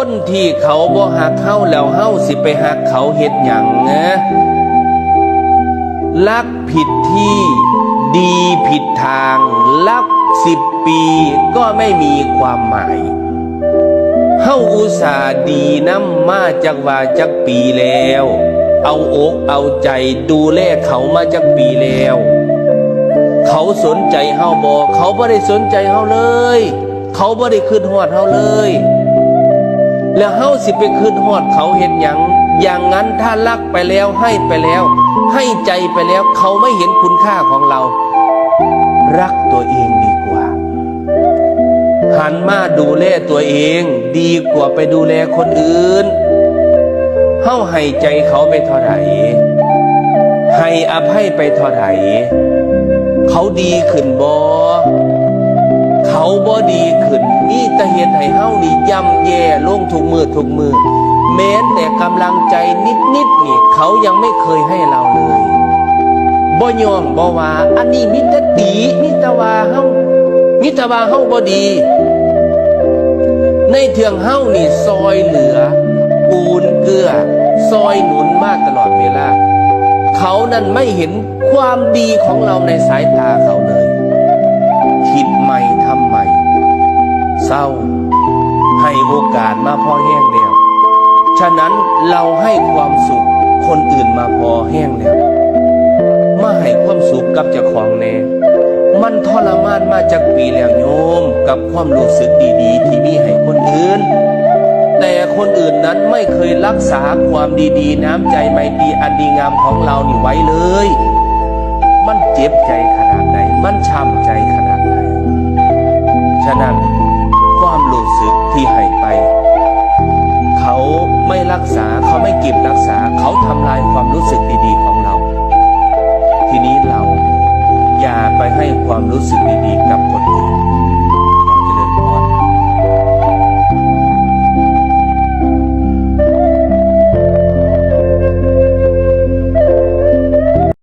คนที่เขาบ่หักเฮาแล้วเฮาสิไปหักเขาเฮ็ดหยังนะลักผิดที่ดีผิดทาง ลักสิบปีก็ไม่มีความหมายเฮาอุตส่าห์ดีน้ำมาจากว่าจักปีแล้ว เอาอกเอาใจดูแลเขามาจากปีแล้ว เขาสนใจเฮาบอเขาบ่ได้สนใจเฮาเลย เขาบ่ได้คืนหอดเฮาเลย แล้วเฮาสิไปคืนหอดเขาเห็นหยังอย่างนั้นถ้ารักไปแล้วให้ไปแล้ว ให้ใจไปแล้วเขาไม่เห็นคุณค่าของเรา รักตัวเองดีกว่า หันมาดูแลตัวเองดีกว่าไปดูแลคนอื่นเฮาให้ใจเขาไปเท่าไหร่ให้อภัยไปเท่าไหร่เขาดีขึ้นบ่ เขาบ่ดีขึ้นมีแต่เหตุให้เฮานี่ย่ำแย่ลงทุกมือทุกมือแม้แต่กำลังใจนิดๆนี่เขายังไม่เคยให้เราเลยบ่ยอมบ่ว่า อันนี้มิตรตีมิตรว่าเฮามิตรว่าเฮาบ่ดี ในเทืองเฮานี่ซอยเหลือ ปูนเกลือ ซอยหนุนมาตลอดเวลา เขานั้นไม่เห็นความดีของเราในสายตาเขาเลย เศร้า ให้โอกาสมาพอแห้งแล้ว ฉะนั้นเราให้ความสุขคนอื่นมาพอแห้งแล้วมาให้ความสุขกับเจ้าของแน่มันทรมานมาจากปีแล้วโยมกับความรู้สึกดีๆ ที่มีให้คนอื่น แต่คนอื่นนั้นไม่เคยรักษาความดีๆ น้ำใจไมตรีอันดีงามของเรานี่ไว้เลย มันเจ็บใจขนาดไหน มันช้ำใจข เขาทำลายความรู้สึกดีๆของเรา ทีนี้เราอย่าไปให้ความรู้สึกดีๆ